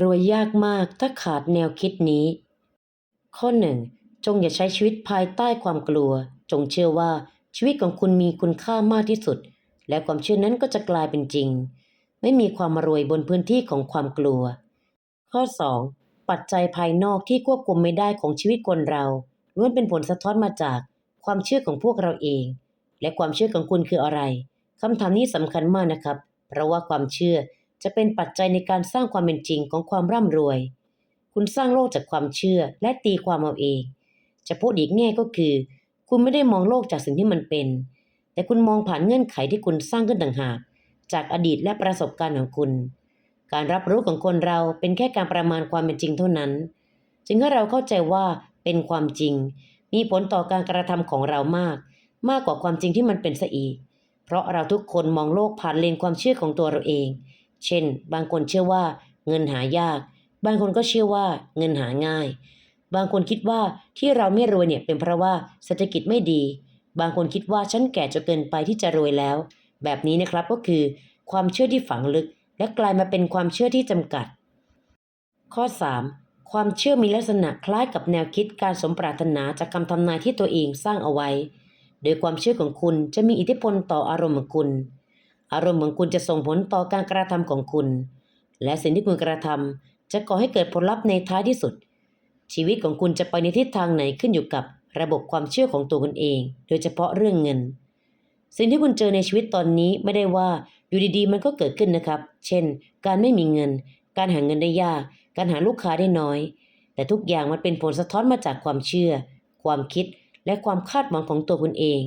รวยยากมากถ้าขาดแนวคิดนี้ ข้อหนึ่งจงอย่าใช้ชีวิตภายใต้ความกลัว จงเชื่อว่าชีวิตของคุณมีคุณค่ามากที่สุด และความเชื่อนั้นก็จะกลายเป็นจริง ไม่มีความรวยบนพื้นที่ของความกลัว ข้อ 2. ปัจจัยภายนอกที่ควบคุมไม่ได้ของชีวิตคนเราล้วนเป็นผลสะท้อนมาจากความเชื่อของพวกเราเอง และความเชื่อของคุณคืออะไรคำถามนี้สำคัญมากนะครับ เพราะว่าความเชื่อ จะเป็นปัจจัยในการสร้างความเป็นจริงของความร่ำรวย คุณสร้างโลกจากความเชื่อและตีความเอาเอง จะพูดอีกแง่ก็คือ คุณไม่ได้มองโลกจากสิ่งที่มันเป็น แต่คุณมองผ่านเงื่อนไขที่คุณสร้างขึ้นต่างหาก จากอดีตและประสบการณ์ของคุณ การรับรู้ของคนเราเป็นแค่การประมาณความเป็นจริงเท่านั้น จึงให้เราเข้าใจว่าเป็นความจริง มีผลต่อการกระทำของเรามาก มากกว่าความจริงที่มันเป็นซะอีก เพราะเราทุกคนมองโลกผ่านเลนความเชื่อของตัวเราเอง เช่น บางคนเชื่อว่าเงินหายาก บางคนก็เชื่อว่าเงินหาง่าย บางคนคิดว่าที่เราไม่รวยเนี่ยเป็นเพราะว่าเศรษฐกิจไม่ดี บางคนคิดว่าฉันแก่จนเกินไปที่จะรวยแล้ว แบบนี้นะครับก็คือ ความเชื่อที่ฝังลึก และกลายมาเป็นความเชื่อที่จำกัด ข้อ 3. ความเชื่อมีลักษณะคล้ายกับแนวคิดการสมปรารถนาจากคำทำนายที่ตัวเองสร้างเอาไว้ โดยความเชื่อของคุณจะมีอิทธิพลต่ออารมณ์ของคุณ อารมณ์ของคุณจะส่งผลต่อการกระทำของคุณ และสิ่งที่คุณกระทำจะก่อให้เกิดผลลัพธ์ในท้ายที่สุด ชีวิตของคุณจะไปในทิศทางไหนขึ้นอยู่กับระบบความเชื่อของตัวคุณเอง โดยเฉพาะเรื่องเงิน สิ่งที่คุณเจอในชีวิตตอนนี้ไม่ได้ว่าอยู่ดีๆ มันก็เกิดขึ้นนะครับ เช่น การไม่มีเงิน การหาเงินได้ยาก การหาลูกค้าได้น้อย แต่ทุกอย่างมันเป็นผลสะท้อนมาจากความเชื่อ ความคิดและความคาดหวังของตัวคุณเอง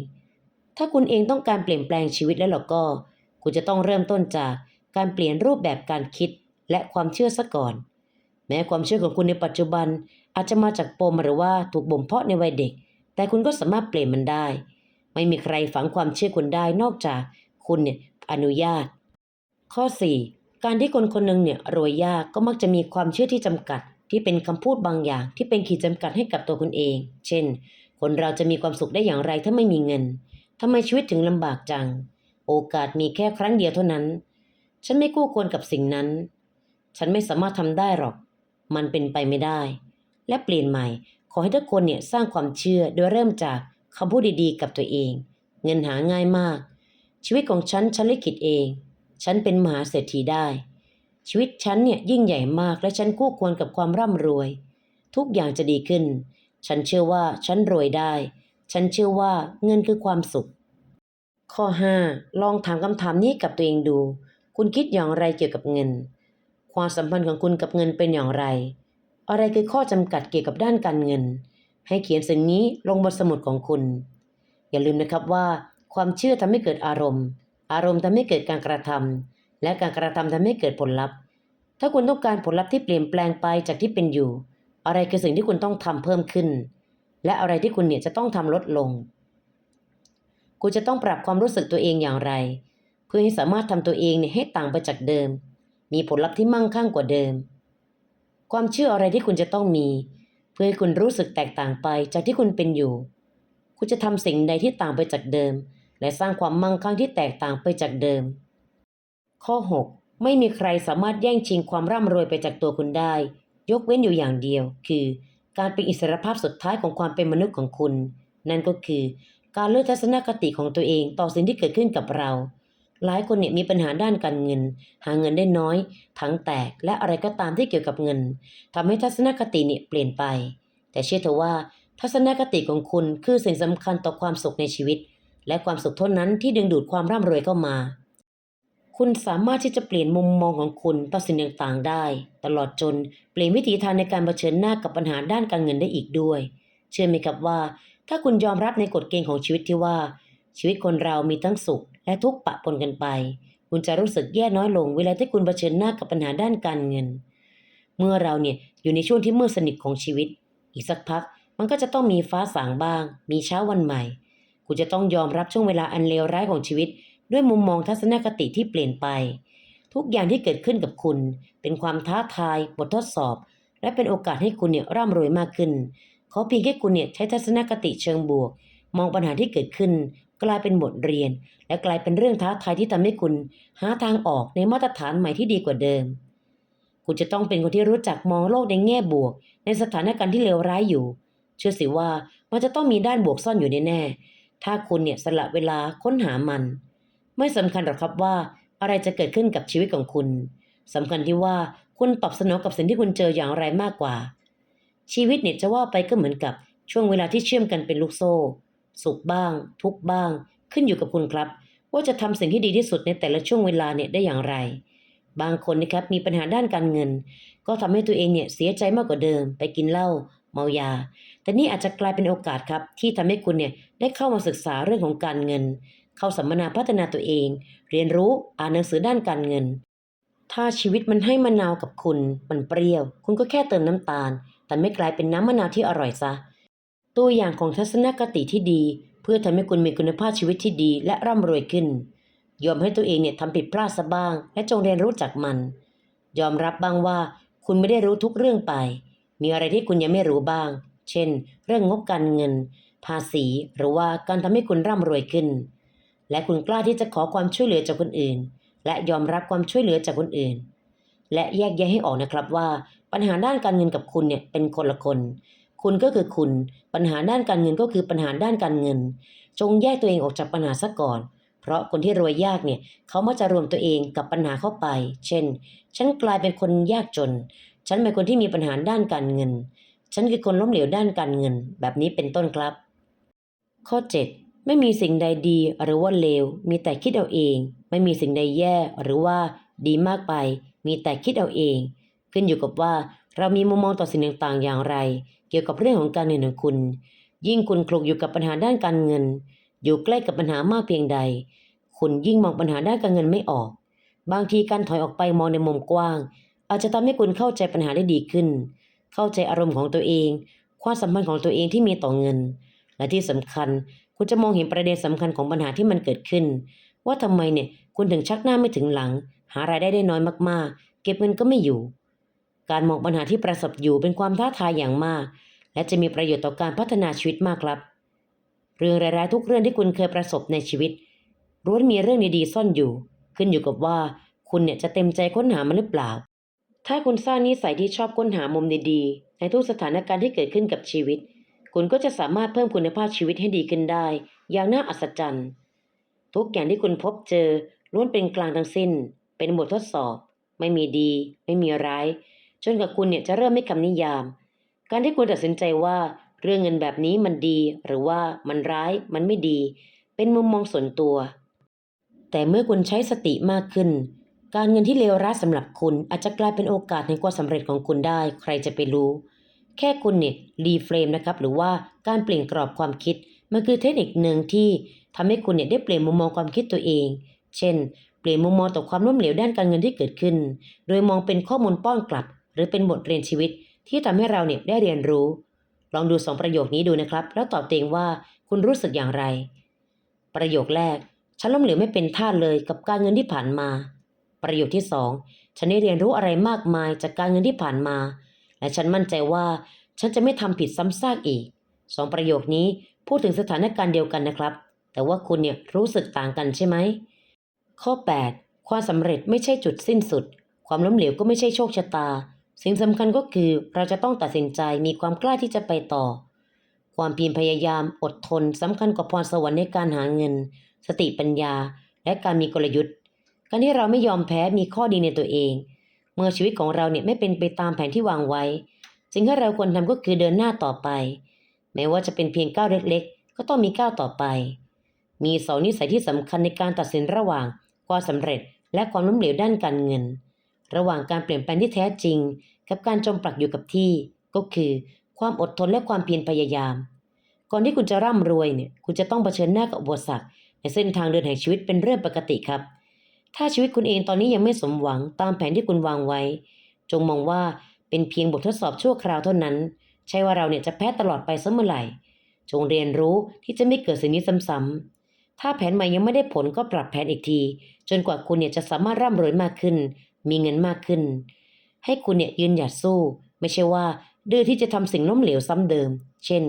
ถ้าคุณเองต้องการเปลี่ยนแปลงชีวิตแล้วหรอก็ คุณจะต้องเริ่มต้นจากการเปลี่ยนรูปแบบการคิดและความเชื่อซะก่อน แม้ความเชื่อของคุณในปัจจุบันอาจจะมาจากปมหรือว่าถูกบ่มเพาะในวัยเด็ก แต่คุณก็สามารถเปลี่ยนมันได้ ไม่มีใครฝังความเชื่อคุณได้นอกจากคุณเนี่ยอนุญาต ข้อ 4. การที่คนคนหนึ่งเนี่ยรวยยากก็มักจะมีความเชื่อที่จำกัด ที่เป็นคำพูดบางอย่าง ที่เป็นขีดจำกัดให้กับตัวคุณเอง เช่น คนเราจะมีความสุขได้อย่างไรถ้าไม่มีเงินทำไมชีวิตถึงลำบากจัง โอกาสมีแค่ครั้งเดียวเท่านั้น ฉันไม่คู่ควรกับสิ่งนั้น ฉันไม่สามารถทำได้หรอก มันเป็นไปไม่ได้ และเปลี่ยนใหม่ ขอให้ทุกคนเนี่ยสร้างความเชื่อโดยเริ่มจากคำพูดดีๆ กับตัวเอง เงินหาง่ายมาก ชีวิตของฉันฉันลิขิตเอง ฉันเป็นมหาเศรษฐีได้ ชีวิตฉันเนี่ยยิ่งใหญ่มากและฉันคู่ควรกับความร่ำรวย ทุกอย่างจะดีขึ้น ฉันเชื่อว่าฉันรวยได้ ฉันเชื่อว่าเงินคือความสุข ข้อ 5 ลองถามคำถามนี้กับตัวเองดู คุณคิดอย่างไรเกี่ยวกับเงิน ความสัมพันธ์ของคุณกับเงินเป็นอย่างไร อะไรคือข้อจำกัดเกี่ยวกับด้านการเงิน ให้เขียนสิ่งนี้ลงบนสมุดของคุณ อย่าลืมนะครับว่า ความเชื่อทำให้เกิดอารมณ์ อารมณ์ทำให้เกิดการกระทำและการกระทำทำให้เกิดผลลัพธ์ ถ้าคุณต้องการผลลัพธ์ที่เปลี่ยนแปลงไปจากที่เป็นอยู่ อะไรคือสิ่งที่คุณต้องทำเพิ่มขึ้น และอะไรที่คุณเนี่ยจะต้องทำลดลง คุณจะต้องปรับความรู้สึกตัวเองอย่างไร เพื่อให้สามารถทำตัวเองเนี่ยให้ต่างไปจากเดิม มีผลลัพธ์ที่มั่งคั่งกว่าเดิม ความเชื่ออะไรที่คุณจะต้องมี เพื่อให้คุณรู้สึกแตกต่างไปจากที่คุณเป็นอยู่ คุณจะทำสิ่งใดที่ต่างไปจากเดิม และสร้างความมั่งคั่งที่แตกต่างไปจากเดิม ข้อ 6 ไม่มีใครสามารถแย่งชิงความร่ำรวยไปจากตัวคุณได้ ยกเว้นอยู่อย่างเดียว คือ การเป็นอิสรภาพสุดท้ายของความเป็นมนุษย์ของคุณ นั่นก็คือ การเลือกทัศนคติของตัวเองต่อสิ่งที่เกิดขึ้นกับเรา หลายคนเนี่ยมีปัญหาด้านการเงิน หาเงินได้น้อยถังแตกและอะไรก็ตามที่เกี่ยวกับเงินทำให้ทัศนคติเนี่ยเปลี่ยนไป แต่เชื่อเถอะว่า ทัศนคติของคุณคือสิ่งสำคัญต่อความสุขในชีวิต และความสุขเท่านั้นที่ดึงดูดความร่ำรวยเข้ามา คุณสามารถที่จะเปลี่ยนมุมมองของคุณต่อสิ่งต่างๆได้ ตลอดจนเปลี่ยนวิถีทางในการเผชิญหน้ากับปัญหาด้านการเงินได้อีกด้วย เชื่อไหมครับว่า ถ้าคุณยอมรับในกฎเกณฑ์ของชีวิตที่ว่า ชีวิตคนเรามีทั้งสุข และทุกข์ปะปนกันไป คุณจะรู้สึกแย่น้อยลงเวลาที่คุณเผชิญหน้ากับปัญหาด้านการเงิน เมื่อเราเนี่ยอยู่ในช่วงที่มืดสนิทของชีวิต อีกสักพักมันก็จะต้องมีฟ้าสางบ้าง มีเช้าวันใหม่ คุณจะต้องยอมรับช่วงเวลาอันเลวร้ายของชีวิต ด้วยมุมมองทัศนคติที่เปลี่ยนไป ทุกอย่างที่เกิดขึ้นกับคุณ เป็นความท้าทาย บททดสอบ และเป็นโอกาสให้คุณเนี่ยร่ำรวยมากขึ้น ขอเพียงแค่คุณเนี่ยใช้ทัศนคติเชิงบวก มองปัญหาที่เกิดขึ้น กลายเป็นบทเรียน และกลายเป็นเรื่องท้าทายที่ทำให้คุณ หาทางออกในมาตรฐานใหม่ที่ดีกว่าเดิม คุณจะต้องเป็นคนที่รู้จักมองโลกในแง่บวก ในสถานการณ์ที่เลวร้ายอยู่ เชื่อสิว่ามันจะต้องมีด้านบวกซ่อนอยู่แน่ๆถ้าคุณเนี่ยสละเวลาค้นหามัน ไม่สำคัญหรอกครับว่าอะไรจะเกิดขึ้นกับชีวิตของคุณสำคัญที่ว่าคุณตอบสนองกับสิ่งที่คุณเจออย่างไรมากกว่า ชีวิตเนี่ยจะว่าไปก็เหมือนกับช่วงเวลาที่เชื่อมกันเป็นลูกโซ่ สุขบ้าง ทุกบ้าง ขึ้นอยู่กับคุณครับ ว่าจะทำสิ่งที่ดีที่สุดในแต่ละช่วงเวลาเนี่ยได้อย่างไร บางคนนะครับมีปัญหาด้านการเงิน ก็ทำให้ตัวเองเนี่ยเสียใจมากกว่าเดิม ไปกินเหล้าเมายา แต่นี่อาจจะกลายเป็นโอกาสครับที่ทำให้คุณเนี่ยได้เข้ามาศึกษาเรื่องของการเงิน เข้าสัมมนาพัฒนาตัวเอง เรียนรู้อ่านหนังสือด้านการเงิน ถ้าชีวิตมันให้มะนาวกับคุณ มันเปรี้ยว คุณก็แค่เติมน้ำตาล แต่ไม่กลายเป็นน้ำมะนาวที่อร่อยซะ ตัวอย่างของทัศนคติที่ดี เพื่อทำให้คุณมีคุณภาพชีวิตที่ดีและร่ำรวยขึ้น ยอมให้ตัวเองเนี่ยทำผิดพลาดซะบ้าง และจงเรียนรู้จากมัน ยอมรับบ้างว่า คุณไม่ได้รู้ทุกเรื่องไป มีอะไรที่คุณยังไม่รู้บ้าง เช่น เรื่องงบการเงิน ภาษี หรือว่าการทำให้คุณร่ำรวยขึ้น และคุณกล้าที่จะขอความช่วยเหลือจากคนอื่น และยอมรับความช่วยเหลือจากคนอื่นและแยกแยะให้ออกนะครับว่า ปัญหาด้านการเงินกับคุณเนี่ยเป็นคนละคน คุณก็คือคุณ ปัญหาด้านการเงินก็คือปัญหาด้านการเงิน จงแยกตัวเองออกจากปัญหาซะก่อน เพราะคนที่รวยยากเนี่ยเขามักจะรวมตัวเองกับปัญหาเข้าไป เช่น ฉันกลายเป็นคนยากจน ฉันเป็นคนที่มีปัญหาด้านการเงิน ฉันคือคนล้มเหลวด้านการเงิน แบบนี้เป็นต้นครับ ข้อ 7 ไม่มีสิ่งใดดีหรือว่าเลว มีแต่คิดเอาเอง ไม่มีสิ่งใดแย่หรือว่าดีมากไป มีแต่คิดเอาเอง ขึ้นอยู่กับว่าเรามีมุมมองต่อสิ่งต่างๆ อย่างไร เกี่ยวกับเรื่องของการเงินของคุณ ยิ่งคุณคลุกอยู่กับปัญหาด้านการเงิน อยู่ใกล้กับปัญหามากเพียงใด คุณยิ่งมองปัญหาด้านการเงินไม่ออก บางทีการถอยออกไปมองในมุมกว้าง อาจจะทำให้คุณเข้าใจปัญหาได้ดีขึ้น เข้าใจอารมณ์ของตัวเอง ความสัมพันธ์ของตัวเองที่มีต่อเงิน และที่สำคัญคุณจะมองเห็นประเด็นสำคัญของปัญหาที่มันเกิดขึ้น ว่าทำไมเนี่ยคุณถึงชักหน้าไม่ถึงหลัง หารายได้ได้น้อยมากๆ เก็บเงินก็ไม่อยู่ การมองปัญหาที่ประสบอยู่เป็นความท้าทายอย่างมาก และจะมีประโยชน์ต่อการพัฒนาชีวิตมากครับ เรื่องร้ายๆทุกเรื่องที่คุณเคยประสบในชีวิตล้วนมีเรื่องดีๆซ่อนอยู่ ขึ้นอยู่กับว่าคุณเนี่ยจะเต็มใจค้นหามันหรือเปล่า ถ้าคุณสร้างนิสัยที่ชอบค้นหามุมดีๆ ในทุกสถานการณ์ที่เกิดขึ้นกับชีวิต คุณก็จะสามารถเพิ่มคุณภาพชีวิตให้ดีขึ้นได้ อย่างน่าอัศจรรย์ ทุกอย่างที่คุณพบเจอล้วนเป็นกลางทั้งสิ้น เป็นบททดสอบ ไม่มีดี ไม่มีร้าย จนกับคุณเนี่ยจะเริ่มไม่คำนิยาม การที่คุณตัดสินใจว่า เรื่องเงินแบบนี้มันดี หรือว่ามันร้าย มันไม่ดี เป็นมุมมองส่วนตัว แต่เมื่อคุณใช้สติมากขึ้น การเงินที่เลวร้ายสำหรับคุณอาจจะกลายเป็นโอกาสในความสำเร็จของคุณได้ ใครจะไปรู้ แค่คุณเนี่ยรีเฟรมนะครับ หรือว่าการเปลี่ยนกรอบความคิด มันคือเทคนิคหนึ่งที่ทำให้คุณเนี่ยได้เปลี่ยนมุมมองความคิดตัวเอง เช่น เปลี่ยนมุมมองต่อความล้มเหลวด้านการเงินที่เกิดขึ้น โดยมองเป็นข้อมูลป้อนกลับ หรือเป็นบทเรียนชีวิตที่ทำให้เราเนี่ยได้เรียนรู้ ลองดูสองประโยคนี้ดูนะครับ แล้วตอบตัวเองว่าคุณรู้สึกอย่างไร ประโยคแรก ฉันล้มเหลวไม่เป็นท่าเลยกับการเงินที่ผ่านมา ประโยคที่สองฉันได้เรียนรู้อะไรมากมายจากการเงินที่ผ่านมา และฉันมั่นใจว่าฉันจะไม่ทำผิดซ้ำซากอีกสองประโยคนี้พูดถึงสถานการณ์เดียวกันนะครับ แต่ว่าคุณเนี่ยรู้สึกต่างกันใช่ไหม ข้อ 8 ความสำเร็จไม่ใช่จุดสิ้นสุด ความล้มเหลวก็ไม่ใช่โชคชะตา สิ่งสำคัญก็คือเราจะต้องตัดสินใจมีความกล้าที่จะไปต่อ ความเพียรพยายามอดทนสำคัญกว่าพรสวรรค์ในการหาเงิน สติปัญญา และการมีกลยุทธ์ การที่เราไม่ยอมแพ้มีข้อดีในตัวเอง เมื่อชีวิตของเราเนี่ยไม่เป็นไปตามแผนที่วางไว้สิ่งที่เราควรทำก็คือเดินหน้าต่อไป แม้ว่าจะเป็นเพียงก้าวเล็กๆ ก็ต้องมีก้าวต่อไป มีสองนิสัยที่สำคัญในการตัดสินระหว่างความสำเร็จและความล้มเหลวด้านการเงิน ระหว่างการเปลี่ยนแปลงที่แท้จริง กับการจมปลักอยู่กับที่ ก็คือความอดทนและความเพียรพยายาม ก่อนที่คุณจะร่ำรวยเนี่ยคุณจะต้องเผชิญหน้ากับอุปสรรคในเส้นทางเดินแห่งชีวิตเป็นเรื่องปกติครับ ถ้าชีวิตคุณเองตอนนี้ยังไม่สมหวังตามแผนที่คุณวางไว้ จงมองว่าเป็นเพียงบททดสอบชั่วคราวเท่านั้น ใช่ว่าเราเนี่ยจะแพ้ตลอดไปเสมอไหร่จงเรียนรู้ที่จะไม่เกิดสิ่งนี้ซ้ำๆ ถ้าแผนใหม่ยังไม่ได้ผลก็ปรับแผนอีกที จนกว่าคุณเนี่ยจะสามารถร่ำรวยมากขึ้น มีเงินมากขึ้น ให้คุณเนี่ยยืนหยัดสู้ ไม่ใช่ว่า ดื้อที่จะทำสิ่งล้มเหลวซ้ำเดิม เช่น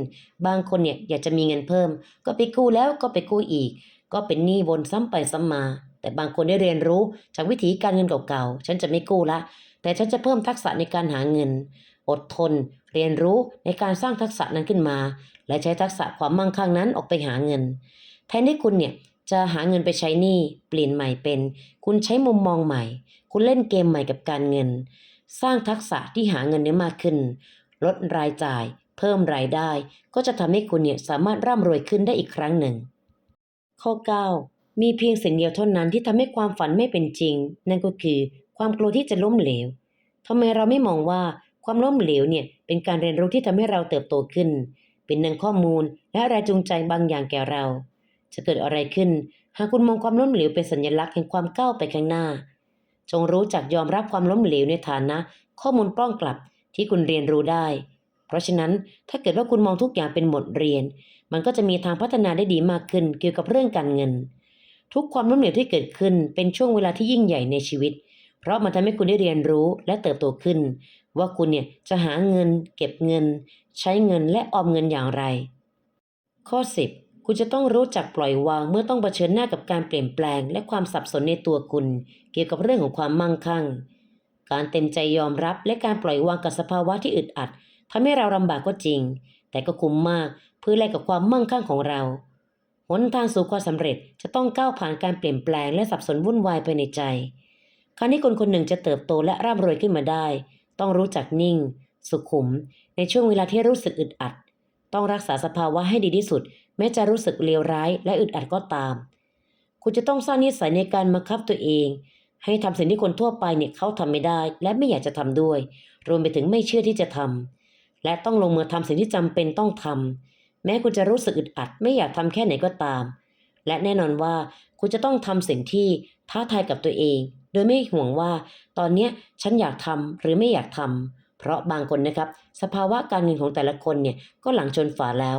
บางคนเนี่ยอยากจะมีเงินเพิ่ม ก็ไปกู้แล้วก็ไปกู้อีก ก็เป็นหนี้วนซ้ำไปซ้ำมา แต่บางคนได้เรียนรู้จากวิธีการเงินเก่าๆ ฉันจะไม่กู้ละ แต่ฉันจะเพิ่มทักษะในการหาเงิน อดทน เรียนรู้ในการสร้างทักษะนั้นขึ้นมา และใช้ทักษะความมั่งคั่งนั้นออกไปหาเงิน แทนที่คุณเนี่ยจะหาเงินไปใช้หนี้เปลี่ยนใหม่เป็น คุณใช้มุมมองใหม่ คุณเล่นเกมใหม่กับการเงิน สร้างทักษะที่หาเงินได้มากขึ้น ลดรายจ่าย เพิ่มรายได้ ก็จะทำให้คุณเนี่ยสามารถร่ำรวยขึ้นได้อีกครั้งหนึ่ง ข้อ 9 มีเพียงสิ่งเดียวเท่านั้นที่ทำให้ความฝันไม่เป็นจริง นั่นก็คือความกลัวที่จะล้มเหลวทำไมเราไม่มองว่าความล้มเหลวเนี่ยเป็นการเรียนรู้ที่ทำให้เราเติบโตขึ้น เป็นหนึ่งข้อมูลและแรงจูงใจบางอย่างแก่เรา จะเกิดอะไรขึ้น หากคุณมองความล้มเหลวเป็นสัญลักษณ์แห่งความก้าวไปข้างหน้า จงรู้จักยอมรับความล้มเหลวในฐานะ ข้อมูลป้องกลับที่คุณเรียนรู้ได้ เพราะฉะนั้นถ้าเกิดว่าคุณมองทุกอย่างเป็นบทเรียน มันก็จะมีทางพัฒนาได้ดีมากขึ้นเกี่ยวกับเรื่องการเงิน ทุกความล้มเหลวที่เกิดขึ้นเป็นช่วงเวลาที่ยิ่งใหญ่ในชีวิต เพราะมันทำให้คุณได้เรียนรู้และเติบโตขึ้น ว่าคุณเนี่ยจะหาเงิน เก็บเงิน ใช้เงินและออมเงินอย่างไร ข้อ 10 คุณจะต้องรู้จักปล่อยวางเมื่อต้องเผชิญหน้ากับการเปลี่ยนแปลง และความสับสนในตัวคุณ เกี่ยวกับเรื่องของความมั่งคั่ง การเต็มใจยอมรับและการปล่อยวางกับสภาวะที่อึดอัดทำให้เราลำบากก็จริง แต่ก็คุ้มมากเพื่อแลกกับความมั่งคั่งของเราหนทางสู่ความสำเร็จจะต้องก้าวผ่านการเปลี่ยนแปลงและสับสนวุ่นวายภายในใจ การที่คนคนหนึ่งจะเติบโตและร่ำรวยขึ้นมาได้ ต้องรู้จักนิ่ง สุขุม ในช่วงเวลาที่รู้สึกอึดอัด ต้องรักษาสภาวะให้ดีที่สุด แม้จะรู้สึกเลวร้ายและอึดอัดก็ตาม คุณจะต้องสร้างนิสัยในการบังคับตัวเอง ให้ทำสิ่งที่คนทั่วไปเนี่ยเขาทำไม่ได้ และไม่อยากจะทำด้วย รวมไปถึงไม่เชื่อที่จะทำและต้องลงมือทำสิ่งที่จำเป็นต้องทำแม้คุณจะรู้สึกอึดอัด ไม่อยากทำแค่ไหนก็ตาม และแน่นอนว่าคุณจะต้องทำสิ่งที่ท้าทายกับตัวเอง โดยไม่ห่วงว่า ตอนเนี้ยฉันอยากทำหรือไม่อยากทำ เพราะบางคนนะครับสภาวะการเงินของแต่ละคนเนี่ยก็หลังชนฝาแล้ว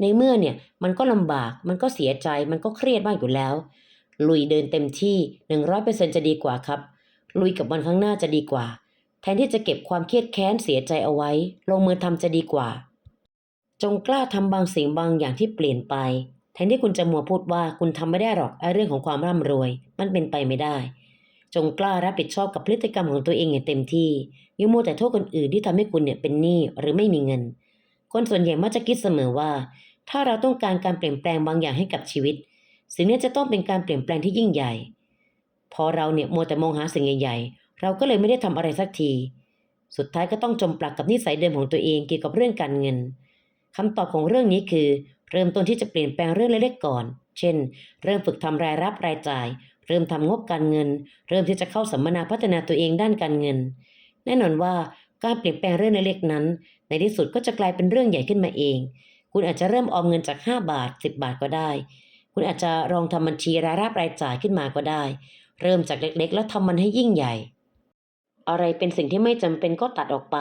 ในเมื่อเนี่ยมันก็ลำบากมันก็เสียใจมันก็เครียดมากอยู่แล้ว ลุยเดินเต็มที่ 100%จะดีกว่าครับ ลุยกับวันข้างหน้าจะดีกว่า แทนที่จะเก็บความเครียดแค้นเสียใจเอาไว้ ลงมือทำจะดีกว่า จงกล้าทำบางสิ่งบางอย่างที่เปลี่ยนไป แทนที่คุณจะมัวพูดว่าคุณทำไม่ได้หรอกไอ้เรื่องของความร่ำรวย มันเป็นไปไม่ได้ จงกล้ารับผิดชอบกับพฤติกรรมของตัวเองอย่างเต็มที่อยิ่ามัวแต่โทษคนอื่นที่ทำให้คุณเนี่ยเป็นหนี้หรือไม่มีเงิน คนส่วนใหญ่มักจะคิดเสมอว่า ถ้าเราต้องการการเปลี่ยนแปลงบางอย่างให้กับชีวิต สิ่งนี้จะต้องเป็นการเปลี่ยนแปลงที่ยิ่งใหญ่ พอเราเนี่ยมัวแต่มองหาสิ่งใหญ่ๆ เราก็เลยไม่ได้ทำอะไรสักที สุดท้ายก็ต้องจมปลักกับนิสัยเดิมของตัวเองเกี่ยวกับเรื่องการเงินคำตอบของเรื่องนี้คือ เริ่มต้นที่จะเปลี่ยนแปลงเรื่องเล็กๆก่อน เช่น เริ่มฝึกทำรายรับรายจ่าย เริ่มทำงบการเงิน เริ่มที่จะเข้าสัมมนาพัฒนาตัวเองด้านการเงิน แน่นอนว่าการเปลี่ยนแปลงเรื่องเล็กๆนั้น ในที่สุดก็จะกลายเป็นเรื่องใหญ่ขึ้นมาเอง คุณอาจจะเริ่มออมเงินจาก 5 บาท 10 บาทก็ได้ คุณอาจจะลองทำบัญชีรายรับรายจ่ายขึ้นมาก็ได้ เริ่มจากเล็กๆ แล้วทำมันให้ยิ่งใหญ่ อะไรเป็นสิ่งที่ไม่จำเป็นก็ตัดออกไป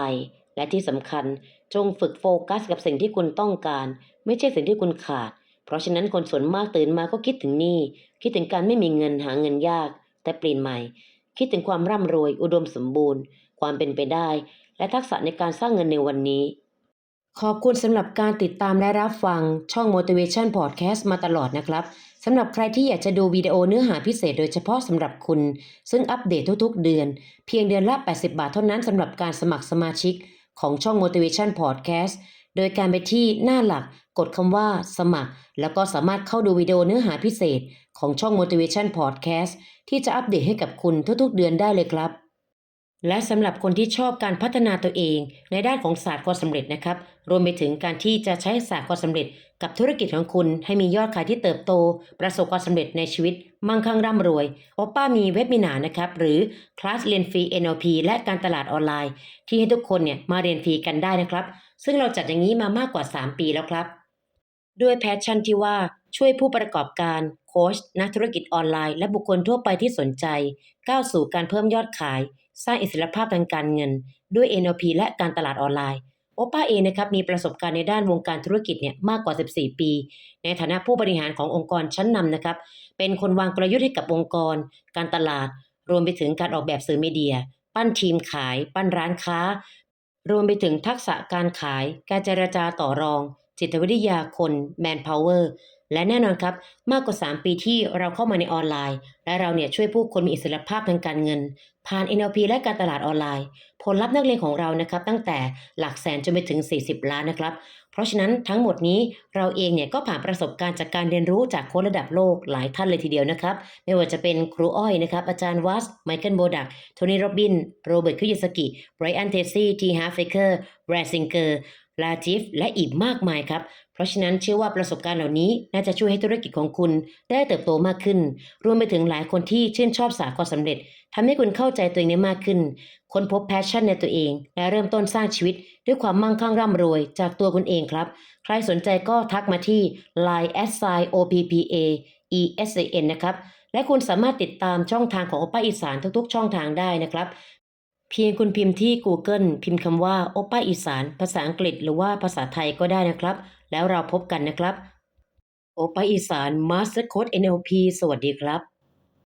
และที่สำคัญจงฝึกโฟกัสกับสิ่งที่คุณต้องการ ไม่ใช่สิ่งที่คุณขาด เพราะฉะนั้นคนส่วนมากตื่นมาก็คิดถึงหนี้คิดถึงการไม่มีเงินหาเงินยาก แต่เปลี่ยนใหม่ คิดถึงความร่ำรวย อุดมสมบูรณ์ ความเป็นไปได้ และทักษะในการสร้างเงินในวันนี้ ขอบคุณสำหรับการติดตามและรับฟังช่อง Motivation Podcast มาตลอดนะครับสำหรับใครที่อยากจะดูวิดีโอเนื้อหาพิเศษโดยเฉพาะสำหรับคุณ ซึ่งอัปเดตทุกๆ เดือน เพียงเดือนละ 80 บาทเท่านั้นสำหรับการสมัครสมาชิกของช่อง Motivation Podcast โดยการไปที่หน้าหลักกดคำว่าสมัคร แล้วก็สามารถเข้าดูวิดีโอเนื้อหาพิเศษของช่อง Motivation Podcast ที่จะอัปเดตให้กับคุณทุกๆเดือนได้เลยครับ และสำหรับคนที่ชอบการพัฒนาตัวเอง ในด้านของศาสตร์ความสำเร็จนะครับ รวมไปถึงการที่จะใช้ศาสตร์ความสำเร็จ กับธุรกิจของคุณ ให้มียอดขายที่เติบโต ประสบความสำเร็จในชีวิต มั่งคั่งร่ำรวยโอป้ามีเว็บมินานะครับหรือคลาสเรียนฟรี NLP และการตลาดออนไลน์ ที่ให้ทุกคนเนี่ยมาเรียนฟรีกันได้นะครับ ซึ่งเราจัดอย่างนี้มามากกว่า 3 ปีแล้วครับ ด้วยแพชชั่นที่ว่าช่วยผู้ประกอบการ โค้ชนักธุรกิจออนไลน์และบุคคลทั่วไปที่สนใจ ก้าวสู่การเพิ่มยอดขาย สร้างอิสรภาพทางการเงิน ด้วย NLP และการตลาดออนไลน์โอป้าเองนะครับมีประสบการณ์ในด้านวงการธุรกิจเนี่ยมากกว่า 14 ปี ในฐานะผู้บริหารขององค์กรชั้นนำนะครับ เป็นคนวางกลยุทธ์ให้กับองค์กร การตลาด รวมไปถึงการออกแบบสื่อมีเดีย ปั้นทีมขาย ปั้นร้านค้า รวมไปถึงทักษะการขาย การเจรจาต่อรอง จิตวิทยาคนแมนพาวเวอร์และแน่นอนครับ มากกว่า 3 ปีที่เราเข้ามาในออนไลน์ และเราเนี่ยช่วยผู้คนมีอิสรภาพทางการเงิน ผ่าน NLP และการตลาดออนไลน์ ผลลัพธ์นักเรียนของเรานะครับ ตั้งแต่หลักแสนจนไปถึง 40 ล้านนะครับ เพราะฉะนั้นทั้งหมดนี้เราเองเนี่ยก็ผ่านประสบการณ์จากการเรียนรู้จากโค้ชระดับโลกหลายท่านเลยทีเดียวนะครับ ไม่ว่าจะเป็นครูอ้อยนะครับอาจารย์วัสไมเคิลโบดักโทนี่โรบิน โรเบิร์ตคุยสกิไบรอันเทซี่ทีฮาร์เฟเกอร์แบรซิงเกอร์ลาจิฟและอีกมากมายครับ เพราะฉะนั้นเชื่อว่าประสบการณ์เหล่านี้น่าจะช่วยให้ธุรกิจของคุณได้เติบโตมากขึ้น รวมไปถึงหลายคนที่ชื่นชอบสาความสำเร็จทำให้คุณเข้าใจตัวเองได้มากขึ้น ค้นพบแพชชั่นในตัวเอง และเริ่มต้นสร้างชีวิต ด้วยความมั่งคั่งร่ำรวย จากตัวคุณเองครับ ใครสนใจก็ทักมาที่ line s i o p p a e s a n นะครับและคุณสามารถติดตามช่องทางของโอป้าอีสานทุกๆ ช่องทางได้นะครับเพียงคุณพิมพ์ที่ Google พิมพ์คำว่าโอป้าอีสาน ภาษาอังกฤษหรือว่าภาษาไทยก็ได้นะครับ แล้วเราพบกันนะครับ โอปาอีสานมาสเตอร์โค้ด NLP สวัสดีครับ